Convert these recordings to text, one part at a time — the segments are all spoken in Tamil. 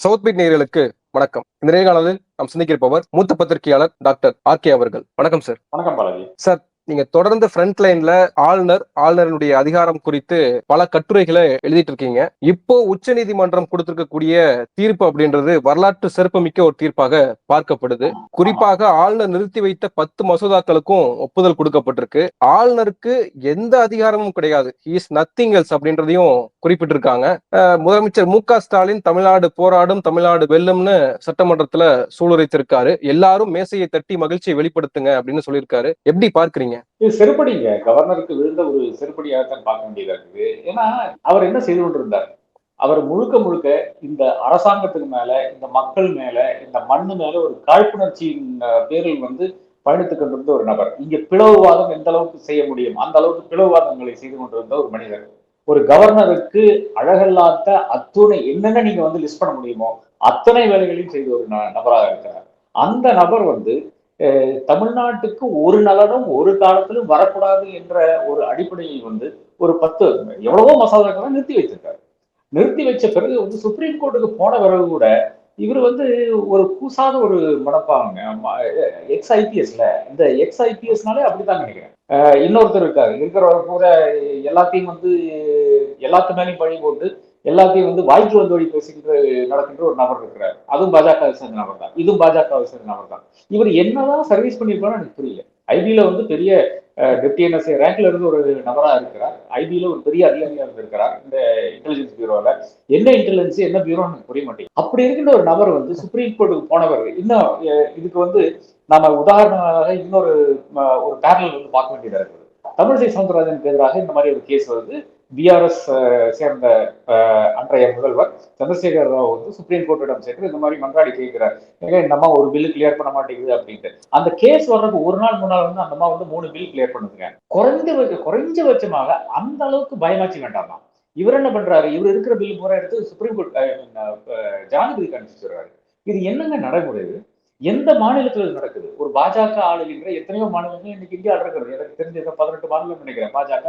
சவுத் பீட் நேயர்களுக்கு வணக்கம். இந்த நேர்காணலில் நாம் சிந்திக்கிருப்பவர் மூத்த பத்திரிகையாளர் டாக்டர் ஆர் கே அவர்கள். வணக்கம் சார். வணக்கம் பாலாஜி. சார் நீங்க தொடர்ந்து ஃப்ரண்ட் லைன்ல ஆளுநர் ஆளுநருடைய அதிகாரம் குறித்து பல கட்டுரைகளை எழுதிட்டு இருக்கீங்க. இப்போ உச்ச நீதிமன்றம் கொடுத்திருக்கக்கூடிய தீர்ப்பு அப்படின்றது வரலாற்று சிறப்புமிக்க ஒரு தீர்ப்பாக பார்க்கப்படுது. குறிப்பாக ஆளுநர் நிறுத்தி வைத்த பத்து மசோதாக்களுக்கும் ஒப்புதல் கொடுக்கப்பட்டிருக்கு. ஆளுநருக்கு எந்த அதிகாரமும் கிடையாது. இஸ் நத்திங் எல்ஸ் அப்படின்றதையும் குறிப்பிட்டிருக்காங்க. முதலமைச்சர் மு க ஸ்டாலின் தமிழ்நாடு போராடும் தமிழ்நாடு வெல்லும்னு சட்டமன்றத்துல சூளுரைத்திருக்காரு. எல்லாரும் மேசையை தட்டி மகிழ்ச்சியை வெளிப்படுத்துங்க அப்படின்னு சொல்லியிருக்காரு. எப்படி பார்க்கறீங்க? இது செருப்படிங்க. கவர்னருக்கு விழுந்த ஒரு செருப்படியாகத்தான் பார்க்க வேண்டியதா இருக்குது. ஏன்னா அவர் என்ன செய்து கொண்டிருந்தார்? அவர் முழுக்க முழுக்க இந்த அரசாங்கத்துக்கு மேல இந்த மக்கள் மேல இந்த மண்ணு மேல ஒரு காழ்ப்புணர்ச்சியின் பேரில் வந்து பயணித்துக் கொண்டிருந்த ஒரு நபர். இங்க பிளவுவாதம் எந்த அளவுக்கு செய்ய முடியும்? அந்த அளவுக்கு பிளவுவாதங்களை செய்து கொண்டிருந்த ஒரு மனிதர். ஒரு கவர்னருக்கு அழகல்லாத அத்துணை என்னென்ன நீங்க வந்து லிஸ்ட் பண்ண முடியுமோ அத்தனை வேலைகளையும் செய்த ஒரு ந- நபராக இருக்கிறார். அந்த நபர் வந்து தமிழ்நாட்டுக்கு ஒரு நலனும் ஒரு காலத்திலும் வரக்கூடாது என்ற ஒரு அடிப்படையில் வந்து ஒரு பத்து எவ்வளவோ மசோதாக்களை நிறுத்தி வைத்திருக்காரு. நிறுத்தி வச்ச பிறகு வந்து சுப்ரீம் கோர்ட்டுக்கு போன பிறகு கூட இவர் வந்து ஒரு கூசாத ஒரு மனப்பாங்க எக்ஸ் ஐபிஎஸ்ல இந்த எக்ஸ் ஐபிஎஸ்னாலே அப்படித்தான் நினைக்கிறேன். இன்னொருத்தர் இருக்காரு. இருக்கிறவர் கூட எல்லாத்தையும் வந்து எல்லாத்து மேலேயும் பழி போட்டு எல்லாத்தையும் வந்து வாய்க்கு வந்து வழி பேசுகின்ற நடக்கின்ற ஒரு நபர் இருக்கிறார். அதுவும் பாஜக சேர்ந்த நபர் தான். இதுவும் பாஜக சேர்ந்த நபர் தான். இவர் என்னதான் சர்வீஸ் பண்ணியிருப்பாருன்னு எனக்கு புரியல. ஐபியில வந்து பெரிய டெப்டி என்எஸ்ஏ ரேங்க்ல இருந்து ஒரு நபரா இருக்கிறார். ஐபியில ஒரு பெரிய அதிகாரியா இருந்திருக்கிறார் இந்த இன்டெலிஜென்ஸ் பியூரோல என்ன இன்டெலிஜென்ஸ் என்ன பியூரோன்னு எனக்கு புரிய மாட்டேங்குது. அப்படி இருக்கின்ற ஒரு நபர் வந்து சுப்ரீம் கோர்ட்டுக்கு போனவர் இன்னும் இதுக்கு வந்து நாம உதாரணமாக இன்னொரு ஒரு பேரல் வந்து பார்க்க வேண்டியதா இருக்குது. தமிழிசை சவுந்தரராஜனுக்கு எதிராக இந்த மாதிரி ஒரு கேஸ் வருது. பிஆர்எஸ் சேர்ந்த அன்றைய முதல்வர் சந்திரசேகர் ராவ் வந்து சுப்ரீம் கோர்ட்டிடம் சென்று இந்த மாதிரி மன்றாடி கேட்கிறார். ஏங்க இந்த அம்மா ஒரு பில்லு கிளியர் பண்ண மாட்டேங்குது அப்படின்ட்டு. அந்த கேஸ் வர்றதுக்கு ஒரு நாள் முன்னால் வந்து அந்த அம்மா வந்து மூணு பில் கிளியர் பண்ணுதுங்க. குறைஞ்ச குறைஞ்சபட்சமாக அந்த அளவுக்கு பயமாச்சு வேண்டாமா? இவர் என்ன பண்றாரு? இவர் இருக்கிற பில் பூரா எடுத்து சுப்ரீம் கோர்ட் ஜனாதிபதிக்கு அனுப்பிச்சுறாரு இது என்னங்க நடைமுறை எந்த மாநிலத்துல இது நடக்குது? ஒரு பாஜக ஆளுகின்ற எத்தனையோ மாநிலங்கள் இன்னைக்கு இந்தியாவில் இருக்கிறது. எனக்கு தெரிஞ்ச பதினெட்டு மாநிலம் நினைக்கிறேன். பாஜக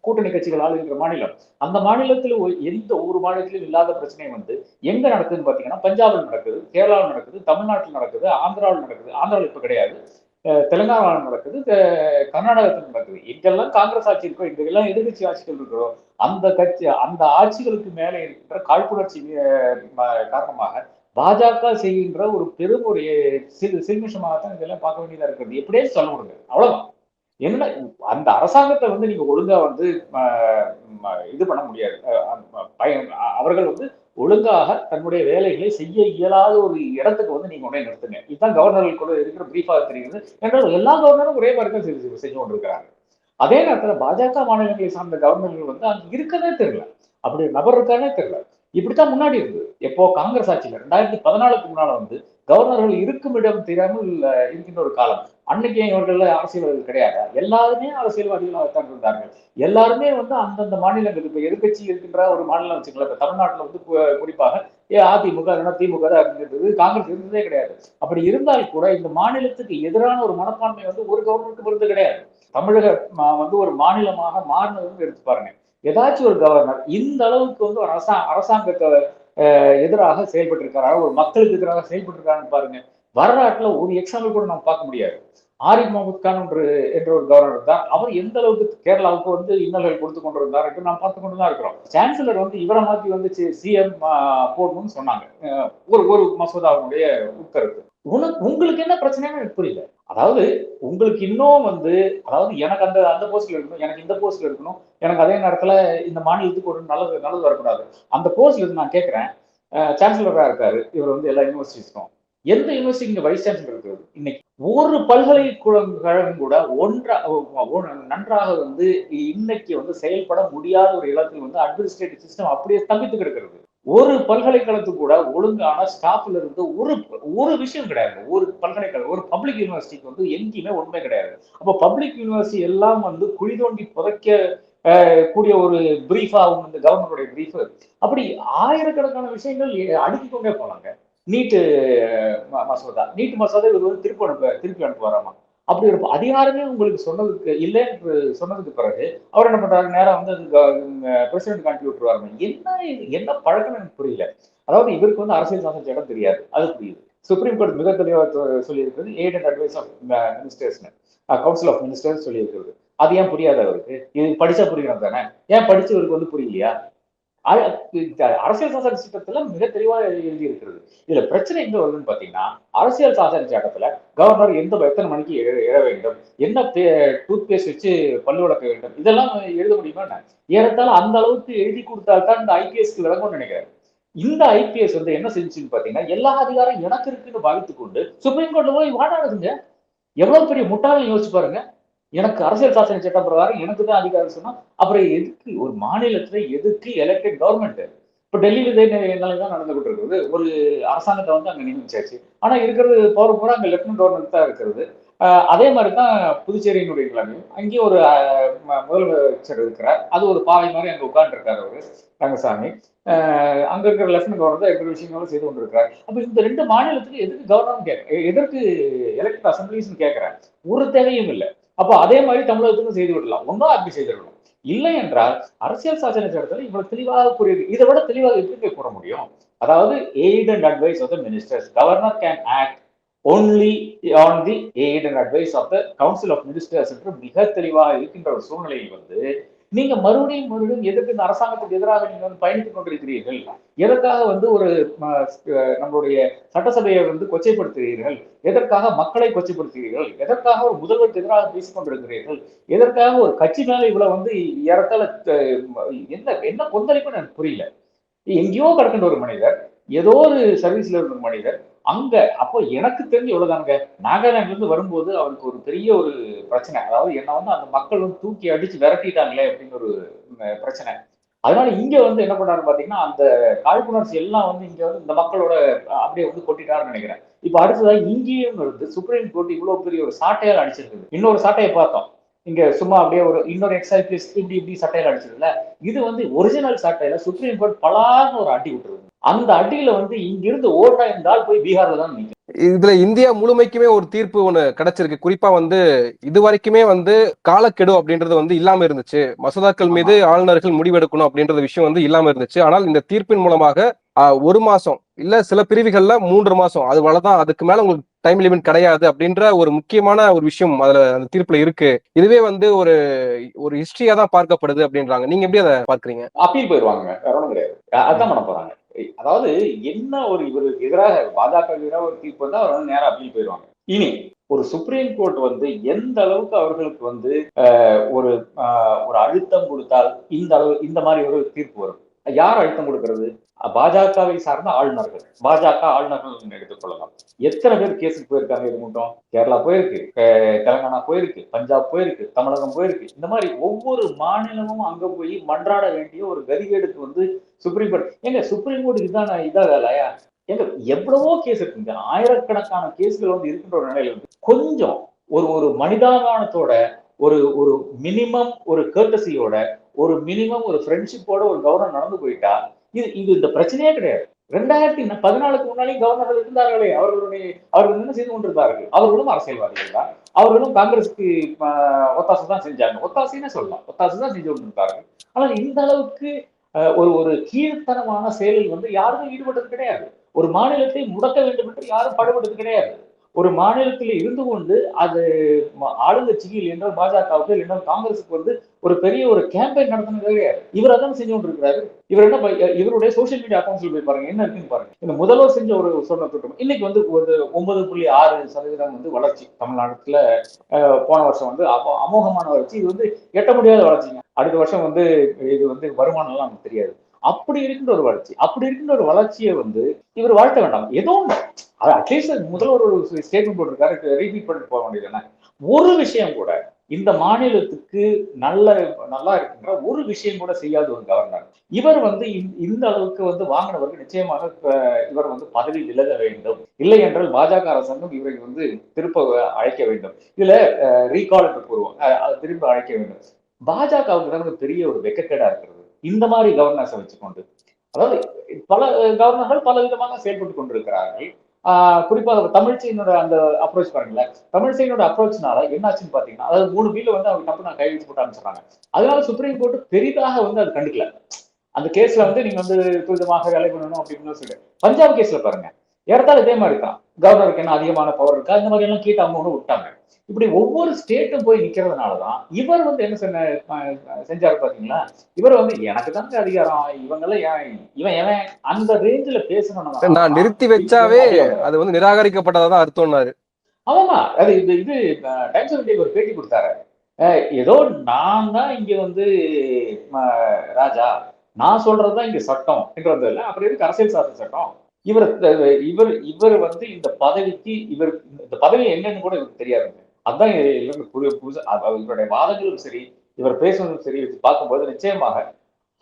கூட்டணி கட்சிகள் ஆளுகின்ற மாநிலம். அந்த மாநிலத்தில் ஒரு- எந்த ஒரு மாநிலத்திலும் இல்லாத பிரச்சனை வந்து எங்க நடக்குதுன்னு பாத்தீங்கன்னா பஞ்சாபில் நடக்குது கேரளாவில் நடக்குது தமிழ்நாட்டில் நடக்குது ஆந்திராவில் நடக்குது. ஆந்திராவில் இப்ப கிடையாது. அஹ் தெலுங்கானாவில் நடக்குது கர்நாடகத்தில் நடக்குது. எங்கெல்லாம் காங்கிரஸ் ஆட்சி இருக்கோ எங்கெல்லாம் எதிர்கட்சி ஆட்சிகள் இருக்கிறோ அந்த கட்சி அந்த ஆட்சிகளுக்கு மேலே இருக்கின்ற காழ்ப்புணர்ச்சி காரணமாக பாஜக செய்கின்ற ஒரு பெரும் ஒரு சில் சில்மிஷமாகத்தான் இதெல்லாம் பார்க்க வேண்டியதா இருக்கிறது எப்படியே சொல்ல முடியாது. அவ்வளவுதான். என்ன அந்த அரசாங்கத்தை வந்து நீங்க ஒழுங்கா வந்து ம- இது பண்ண முடியாது. அஹ், அவர்கள் வந்து ஒழுங்காக தன்னுடைய வேலைகளை செய்ய இயலாத ஒரு இடத்துக்கு வந்து நீங்க உடனே நிறுத்துங்க. இதுதான் கவர்னர்கள் கூட இருக்கிற பிரீஃபாக தெரிகிறது என்றால் எல்லா கவர்னரும் ஒரே மாதிரி தான் செஞ்சு செஞ்சு கொண்டிருக்கிறாங்க. அதே நேரத்தில் பாஜக மாநிலங்களை சார்ந்த கவர்னர்கள் வந்து அங்கே இருக்கதே தெரியல. அப்படி நபர் இருக்கானே தெரியல. இப்படித்தான் முன்னாடி இருந்தது எப்போ காங்கிரஸ் ஆட்சியில் ரெண்டாயிரத்தி பதினாலுக்கு முன்னால வந்து கவர்னர்கள் இருக்கும் இடம் தெரியாமல் இருக்கின்ற ஒரு காலம். அன்னைக்கு இவர்கள் அரசியல்வாதிகள் கிடையாது. எல்லாருமே அரசியல்வாதிகளாகத்தான் இருந்தார்கள். எல்லாருமே வந்து அந்தந்த மாநிலங்கள் இப்ப எதிர்கட்சி இருக்கின்ற ஒரு மாநிலம் வச்சுக்கலாம் இப்ப தமிழ்நாட்டுல வந்து குறிப்பாக ஏ அதிமுக இல்லைன்னா திமுக தான் காங்கிரஸ் இருந்ததே கிடையாது. அப்படி இருந்தால் கூட இந்த மாநிலத்துக்கு எதிரான ஒரு மனப்பான்மை வந்து ஒரு கவர்னருக்கு இருந்து கிடையாது. தமிழக வந்து ஒரு மாநிலமாக மாறினது வந்து எடுத்து பாருங்க. ஏதாச்சும் ஒரு கவர்னர் இந்த அளவுக்கு வந்து ஒரு அரசாங்க அரசாங்கத்தை எதிராக செயல்பட்டு இருக்காரா ஒரு மக்களுக்கு எதிராக செயல்பட்டு இருக்காருன்னு பாருங்க. வரலாற்றுல ஒரு எக்ஸாம்பிள் கூட நம்ம பார்க்க முடியாது. ஆரிஃப் முகமது கான் என்று என்ற ஒரு கவர்னர் தான். அவர் எந்த அளவுக்கு கேரளாவுக்கு வந்து இன்னல்கள் கொடுத்து கொண்டிருந்தார் என்று நாம் பார்த்து கொண்டு தான் இருக்கிறோம். சான்சலர் வந்து இவரை மாத்தி வந்து சிஎம் போடணும்னு சொன்னாங்க. ஒரு ஒரு மசோதாவுடைய உட்கருத்து உனக்கு உங்களுக்கு என்ன பிரச்சனைன்னு எனக்கு புரியல. அதாவது உங்களுக்கு இன்னும் வந்து அதாவது எனக்கு அந்த அந்த போஸ்ட்ல இருக்கணும் எனக்கு இந்த போஸ்ட்ல இருக்கணும் எனக்கு அதே நேரத்துல இந்த மாநிலத்துக்கு ஒரு நல்லது நல்லது வரக்கூடாது. அந்த போஸ்ட்ல இருந்து நான் கேட்கிறேன் சான்சலரா இருக்காரு இவர் வந்து எல்லா யூனிவர்சிட்டிஸ்க்கும் எந்த யூனிவர்சிட்டி இங்க வைஸ் சான்சலர் இருக்கிறது? இன்னைக்கு ஒரு பல்கலைக்கழகம் கூட ஒன்றா நன்றாக வந்து இன்னைக்கு வந்து செயல்பட முடியாத ஒரு இடத்தில் வந்து அட்மினிஸ்ட்ரேட்டிவ் சிஸ்டம் அப்படியே ஸ்தம்பித்து கிடக்கிறது. ஒரு பல்கலைக்கழகத்துக்கு கூட ஒழுங்கான ஸ்டாஃப்ல இருந்து ஒரு ஒரு விஷயம் கிடையாது. ஒரு பல்கலைக்கழகம் ஒரு பப்ளிக் யூனிவர்சிட்டிக்கு வந்து எங்கேயுமே உண்மை கிடையாது. அப்போ பப்ளிக் யூனிவர்சிட்டி எல்லாம் வந்து குழி தோண்டி புதைக்க கூடிய ஒரு பிரீஃபா இந்த கவர்மெண்டோட பிரீஃப் அப்படி ஆயிரக்கணக்கான விஷயங்கள் அடுக்கி கொண்டே போனாங்க. நீட்டு ம- மசோதா. நீட்டு மசோதா இவர் வந்து திருப்பி அனுப்ப திருப்பி அனுப்புவாராமா? அப்படி ஒரு அதிகாரமே உங்களுக்கு சொன்னதுக்கு இல்லை என்று சொன்னதுக்கு பிறகு அவர் என்ன பண்றாரு? நேரம் வந்து பிரசிடென்ட் கான்ட்ரிபியூட் விட்டுருவாரு என்ன என்ன பழக்கம் எனக்கு புரியல. அதாவது இவருக்கு வந்து அரசியல் சாசன இடம் தெரியாது. அது புரியுது. சுப்ரீம் கோர்ட் மிக தெளிவாக சொல்லியிருக்கிறது. எய்ட் அண்ட் அட்வைஸ் ஆஃப் மினிஸ்டர்ஸ்னு கவுன்சில் ஆஃப் மினிஸ்டர்ஸ் சொல்லியிருக்கிறது. அது ஏன் புரியாது அவருக்கு? இது படிச்சா புரியணும் தானே? ஏன் படிச்சவருக்கு வந்து புரியலையா? அரசியல் சாசன சட்டத்துல மிக தெளிவாக எழுதி இருக்கிறது இதுல பிரச்சனை எங்க வருதுன்னு பாத்தீங்கன்னா அரசியல் சாசன சட்டத்துல கவர்னர் எந்த எத்தனை மணிக்கு எழ- வேண்டும்? என்ன டூத் பேஸ்ட் வச்சு பல்லு விளக்க வேண்டும்? இதெல்லாம் எழுத முடியுமா ஏறத்தாலும் அந்த அளவுக்கு எழுதி கொடுத்தால்தான் இந்த ஐபிஎஸ்க்கு விளங்கும்னு நினைக்கிறேன். இந்த ஐபிஎஸ் வந்து என்ன செஞ்சுன்னு பாத்தீங்கன்னா எல்லா அதிகாரம் எனக்கு இருக்குன்னு பாவித்துக் கொண்டு சுப்ரீம் கோர்ட்ல போய் வாடாடுதுங்க எவ்வளவு பெரிய முட்டாள்னு யோசிச்சு பாருங்க. எனக்கு அரசியல் சாசன சட்டம் பிரகாரம் எனக்கு தான் அதிகாரம் சொன்னா அப்புறம் எதுக்கு ஒரு மாநிலத்துல எதுக்கு எலெக்டட் கவர்மெண்ட் இப்ப டெல்லியில இதே நிலை தான் நடந்து கொண்டு இருக்குது ஒரு அரசாங்கத்தை வந்து அங்க நியமிச்சாச்சு. ஆனா இருக்கிறது போற பூரா அங்க லெப்டினன்ட் கவர்னர் தான் இருக்கிறது. அதே மாதிரி தான் புதுச்சேரியினுடைய நிலைமையும். அங்கேயும் ஒரு முதலமைச்சர் இருக்கிறார். அது ஒரு பாவை மாதிரி அங்கே உட்காந்துருக்காரு அவரு ரங்கசாமி. அங்க இருக்கிற லெப்டினன்ட் கவர்னர் தான் இருக்கிற விஷயங்களும் செய்து கொண்டிருக்கிறார். அப்ப இந்த ரெண்டு மாநிலத்துக்கு எதுக்கு கவர்னர் கேட்க எதற்கு எலெக்டட் அசம்பிளிஸ்னு கேட்கிறேன். ஒரு தேவையும் இல்லை. அப்போ அதே மாதிரி தமிழகத்துக்கும் செய்து விடலாம். ஒன்றும் அப்படி செய்திடணும் இல்லை என்றால் அரசியல் சாசன சட்டத்தில் இவ்வளவு தெளிவாக கூறியது. இதை விட தெளிவாக எப்படி கூற முடியும்? அதாவது aid and advice of the ministers governor can act only on the aid and advice of the council of ministers என்று மிக தெளிவாக இருக்கின்ற ஒரு சூழ்நிலையில் வந்து நீங்க மறுபடியும் மறுபடியும் எதற்கு இந்த அரசாங்கத்துக்கு எதிராக நீங்க வந்து பயணித்துக் கொண்டிருக்கிறீர்கள். எதற்காக வந்து ஒரு நம்மளுடைய சட்டசபையை வந்து கொச்சைப்படுத்துகிறீர்கள்? எதற்காக மக்களை கொச்சைப்படுத்துகிறீர்கள்? எதற்காக ஒரு முதல்வருக்கு எதிராக பேசிக்கொண்டிருக்கிறீர்கள் எதற்காக ஒரு கட்சி மேல இவ்வளவு வந்து ஏறத்தாழ என்ன என்ன கொந்தளிப்பு எனக்கு புரியல. எங்கேயோ கிடக்கின்ற ஒரு மனிதர் ஏதோ ஒரு சர்வீஸ்ல இருந்த மனிதர் அங்க அப்போ எனக்கு தெரிஞ்சு எவ்வளவுதானுங்க நாகாலாந்துல இருந்து வரும்போது அவருக்கு ஒரு பெரிய ஒரு பிரச்சனை. அதாவது என்ன வந்து அந்த மக்கள் வந்து தூக்கி அடிச்சு விரட்டிட்டாங்களே அப்படின்னு ஒரு பிரச்சனை. அதனால இங்க வந்து என்ன பண்ணாரு பாத்தீங்கன்னா அந்த காழ்ப்புணர்ச்சி எல்லாம் வந்து இங்க வந்து இந்த மக்களோட அப்படியே வந்து கொட்டிட்டாருன்னு நினைக்கிறேன். இப்ப அடுத்ததா இங்கேயும் இருந்து சுப்ரீம் கோர்ட் இவ்வளவு பெரிய ஒரு சாட்டையால் அடிச்சிருக்குது. இன்னொரு சாட்டையை பார்த்தோம். இங்க சும்மா அப்படியே ஒரு இன்னொரு எக்ஸைபிஎஸ் இப்படி இப்படி சட்டையில அடிச்சதுல இது வந்து ஒரிஜினல் சட்டையில சுப்ரீம் கோர்ட் பலார்னு ஒரு அடி விட்டுருது. அந்த அடியில வந்து இங்கிருந்து ஓட்டா இருந்தால் போய் பீகார்ல தான் நிற்கும் இதுல இந்தியா முழுமைக்குமே ஒரு தீர்ப்பு ஒண்ணு கிடைச்சிருக்கு. குறிப்பா வந்து இது வரைக்குமே வந்து காலக்கெடு அப்படின்றது வந்து இல்லாம இருந்துச்சு. மசோதாக்கள் மீது ஆளுநர்கள் முடிவெடுக்கணும் அப்படின்றது விஷயம் வந்து இல்லாம இருந்துச்சு. ஆனால் இந்த தீர்ப்பின் மூலமாக ஒரு மாசம் இல்ல சில பிரிவுகள்ல மூன்று மாசம். அது வளதான் அதுக்கு மேல உங்களுக்கு டைம் லிமிட் கிடையாது அப்படின்ற ஒரு முக்கியமான ஒரு விஷயம் அதுல அந்த தீர்ப்புல இருக்கு. இதுவே வந்து ஒரு ஒரு ஹிஸ்டரியா தான் பார்க்கப்படுது அப்படின்றாங்க. நீங்க எப்படி அதை பார்க்கறீங்க? அப்பீல் போயிருவாங்க வேற கிடையாது. அதான் பண்ண போறாங்க. அதாவது என்ன ஒரு இவருக்கு எதிராக பாஜக எதிராக ஒரு தீர்ப்பு வந்தா அவர் வந்து நேரம் அப்பீல் போயிருவாங்க இனி ஒரு சுப்ரீம் கோர்ட் வந்து எந்த அளவுக்கு அவர்களுக்கு வந்து ஒரு ஒரு அழுத்தம் கொடுத்தால் இந்த அளவு இந்த மாதிரி ஒரு தீர்ப்பு வரும்? யார் அழுத்தம் கொடுக்கிறது? பாஜகவை சார்ந்த ஆளுநர்கள். பாஜக ஆளுநர்கள் எடுத்துக்கொள்ளலாம் எத்தனை பேர் கேஸுக்கு போயிருக்காங்க இது மட்டும்? கேரளா போயிருக்கு தெலங்கானா போயிருக்கு பஞ்சாப் போயிருக்கு தமிழகம் போயிருக்கு. இந்த மாதிரி ஒவ்வொரு மாநிலமும் அங்க போய் மன்றாட வேண்டிய ஒரு கதிகேடுக்கு வந்து சுப்ரீம் கோர்ட் ஏங்க சுப்ரீம் கோர்ட் இதான் இதா வேலையா? எங்க எவ்வளவோ கேஸ் இருக்குங்க ஆயிரக்கணக்கான கேஸ்கள் வந்து இருக்கின்ற ஒரு நிலையில இருக்கு. கொஞ்சம் ஒரு ஒரு மனிதாபானத்தோட ஒரு ஒரு மினிமம் ஒரு கேர்டசியோட ஒரு மினிமம் ஒரு ஃப்ரெண்ட்ஷிப்போட ஒரு கவர்னர் நடந்து போயிட்டா இது இது இந்த பிரச்சனையே கிடையாது. ரெண்டாயிரத்தி பதினாலுக்கு முன்னாடி கவர்னர்கள் இருந்தார்களே அவர்களுடைய அவர்கள் என்ன செய்து கொண்டிருந்தார்கள்? அவர்களும் அரசியல்வாதிகள் தான். அவர்களும் காங்கிரஸுக்கு ஒத்தாசை தான் செஞ்சாங்க. ஒத்தாசைன்னு சொல்லலாம். ஒத்தாசை தான் செஞ்சு கொண்டிருந்தார்கள். ஆனால் இந்த அளவுக்கு ஒரு ஒரு கீழ்த்தனமான செயலில் வந்து யாருமே ஈடுபட்டது கிடையாது. ஒரு மாநிலத்தை முடக்க வேண்டும் என்று யாரும் படுபட்டது கிடையாது. ஒரு மாநிலத்தில் இருந்து கொண்டு அது ம- ஆளுங்கட்சிக்கு இல்லைன்னா பாஜகவுக்கு இல்லைன்னா காங்கிரஸுக்கு வந்து ஒரு பெரிய ஒரு கேம்பெயின் நடத்தினது கிடையாது இவர் அதான் செஞ்சு கொண்டிருக்கிறாரு. இவர் என்ன இவருடைய சோஷியல் மீடியா அக்கௌண்ட்ஸ்ல போய் பாருங்க. என்ன இருக்குன்னு பாருங்க. இந்த முதல்வர் செஞ்ச ஒரு சொன்ன திட்டம் இன்னைக்கு வந்து ஒரு ஒன்பது புள்ளி ஆறு சதவீதம் வந்து வளர்ச்சி. தமிழ்நாட்டுல போன வருஷம் வந்து அமோ- அமோகமான வளர்ச்சி. இது வந்து எட்ட முடியாத வளர்ச்சிங்க. அடுத்த வருஷம் வந்து இது வந்து வருமானம் எல்லாம் நமக்கு தெரியாது. அப்படி இருக்கின்ற ஒரு வளர்ச்சி அப்படி இருக்கின்ற ஒரு வளர்ச்சியை வந்து இவர் வாழ்த்த வேண்டாம். ஏதோ ஒண்ணு. அது அட்லீஸ்ட் முதல் ஒரு ஸ்டேட்மெண்ட் போட்டிருக்காரு ரீபீட் பண்ணிட்டு போக வேண்டியது ஒரு விஷயம் கூட இந்த மாநிலத்துக்கு நல்ல நல்லா இருக்கின்ற ஒரு விஷயம் கூட செய்யாத ஒரு கவர்னர் இவர் வந்து இந்த- இந்த அளவுக்கு வந்து வாங்கினவருக்கு நிச்சயமாக இவர் வந்து பதவி விலக வேண்டும். இல்லை என்றால் பாஜக அரசாங்கம் இவரை வந்து திருப்ப அழைக்க வேண்டும். இதுல ரீகால் என்று கூறுவோம் திரும்ப அழைக்க வேண்டும். பாஜகவுக்கு தான் பெரிய ஒரு வெக்கக்கேடா இருக்கிறது இந்த மாதிரி கவர்னர்ஸை வச்சுக்கொண்டு அதாவது பல கவர்னர்கள் பல விதமாக செயல்பட்டு கொண்டிருக்கிறார்கள். ஆஹ் குறிப்பாக தமிழ்ச்சியினோட அந்த அப்ரோச் பாருங்களேன். தமிழ்ச்சியினோட அப்ரோச்னால என்னாச்சுன்னு பாத்தீங்கன்னா அதாவது மூணு பில்ல வந்து அவங்க தப்பு நான் கையெழுத்து போட்டு அனுப்பிச்சிடறாங்க. அதனால சுப்ரீம் கோர்ட் பெரிதாக வந்து அது கண்டுக்கல. அந்த கேஸ்ல வந்து நீங்க வந்து துரிதமாக வேலை பண்ணணும் அப்படின்னு சொல்லி. பஞ்சாப் கேஸ்ல பாருங்க. ஏறத்தாழ இதே மாதிரி தான். கவர்னருக்கு என்ன அதிகமான பவர் இருக்கா? இந்த மாதிரி எல்லாம் கேட்டு அவங்க விட்டாங்க. இப்படி ஒவ்வொரு ஸ்டேட்டும் போய் நிக்கிறதுனாலதான் இவர் வந்து என்ன சொன்ன செஞ்சாரு பாத்தீங்களா? இவர் வந்து எனக்கு தாங்க அதிகாரம். இவங்கெல்லாம் இவன் எவன் அந்த ரேஞ்சில பேசணும் நான் நிறுத்தி வச்சாவே அது வந்து நிராகரிக்கப்பட்டதா தான் அர்த்தம்னாரு. ஆமாமா அது இது இது டைம்ஸ் ஆஃப் இந்தியாக்கு ஒரு பேட்டி கொடுத்தாரு. ஏதோ நான் தான் இங்க வந்து ராஜா. நான் சொல்றதுதான் இங்க சட்டம். என்றது இல்ல அப்புறம் எதுக்கு அரசியல் சாசன சட்டம்? இவர் இவர் இவர் வந்து இந்த பதவிக்கு இவர் இந்த பதவி என்னன்னு கூட இவருக்கு தெரியாதுங்க. அதான் எல்லாருமே புது புதுசு இவருடைய வாதங்களும் சரி இவர் பேசுவதும் சரி வச்சு பார்க்கும்போது நிச்சயமாக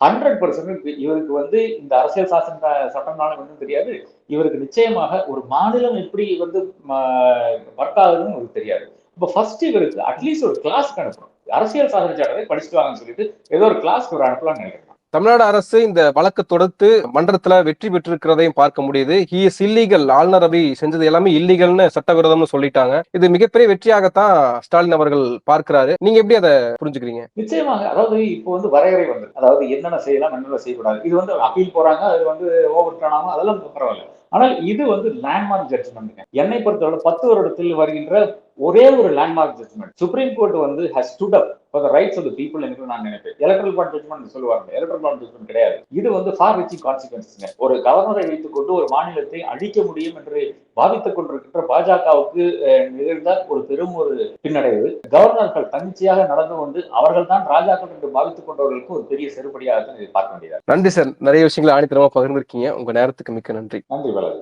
ஹண்ட்ரட் பர்சன்ட் இவருக்கு வந்து இந்த அரசியல் சாசன சட்டம்னாலும் ஒன்றும் தெரியாது. இவருக்கு நிச்சயமாக ஒரு மாநிலம் எப்படி வந்து ஒர்க் ஆகுதுன்னு இவருக்கு தெரியாது. இப்போ ஃபர்ஸ்ட் இவருக்கு அட்லீஸ்ட் ஒரு கிளாஸ்க்கு அனுப்பணும். அரசியல் சாசன சட்டத்தை படிச்சுட்டு வாங்கன்னு சொல்லிட்டு ஏதோ ஒரு கிளாஸ்க்கு ஒரு அனுப்பலாம்னு நினைக்கிறேன். தமிழ்நாடு அரசு இந்த வழக்கு தொடுத்து மன்றத்துல வெற்றி பெற்றிருக்கிறதையும் பார்க்க முடியுது. ஹி இஸ் இல்லீகல் ஆளுநர் ரவி செஞ்சது எல்லாமே இல்லீகல்னு சட்டவிரோதம்னு சொல்லிட்டாங்க. இது மிகப்பெரிய வெற்றியாகத்தான் ஸ்டாலின் அவர்கள் பார்க்கிறாரு. நீங்க எப்படி அதை புரிஞ்சுக்கிறீங்க? நிச்சயமாக அதாவது இப்போ வந்து வரையறை வந்து அதாவது என்னென்ன செய்யலாம் என்னென்ன செய்யக்கூடாது இது வந்து அப்பீல் போறாங்க அது வந்து ஓவர் டர்ன் அதெல்லாம் பரவாயில்ல. ஆனால் இது வந்து லேண்ட்மார்க் ஜட்ஜ்மெண்ட் என்னை பொறுத்தவரை பத்து வருடத்தில் வருகின்ற ஒரே ஒரு லேண்ட்மார்க் ஜட்ஜ்மெண்ட் சுப்ரீம் கோர்ட் வந்து has stood up for the rights of the people என்று நான் நினைப்பேன். எலக்ட்ரல் பாண்ட் ஜட்ஜ்மெண்ட் சொல்லுவாங்க எலக்ட்ரல் பாண்ட் ஜட்ஜ்மெண்ட் கிடையாது. இது வந்து ஃபார் ரிச்சிங் கான்சிக்வன்ஸ் ஒரு கவர்னரை வைத்துக் கொண்டு ஒரு மாநிலத்தை அழிக்க முடியும் என்று பாவித்துக் கொண்டிருக்கின்ற பாஜகவுக்கு நிகழ்ந்த ஒரு பெரும் ஒரு பின்னடைவு. கவர்னர்கள் தன்னிச்சையாக நடந்து கொண்டு அவர்கள் தான் ராஜாக்கள் என்று பாவித்துக் கொண்டவர்களுக்கு ஒரு பெரிய செருப்படியாக பார்க்க வேண்டியது நன்றி சார். நிறைய விஷயங்களை ஆணித்தரமா பகிர்ந்திருக்கீங்க. உங்க நேரத்துக்கு மிக்க நன்றி. நன்றி வளர்வு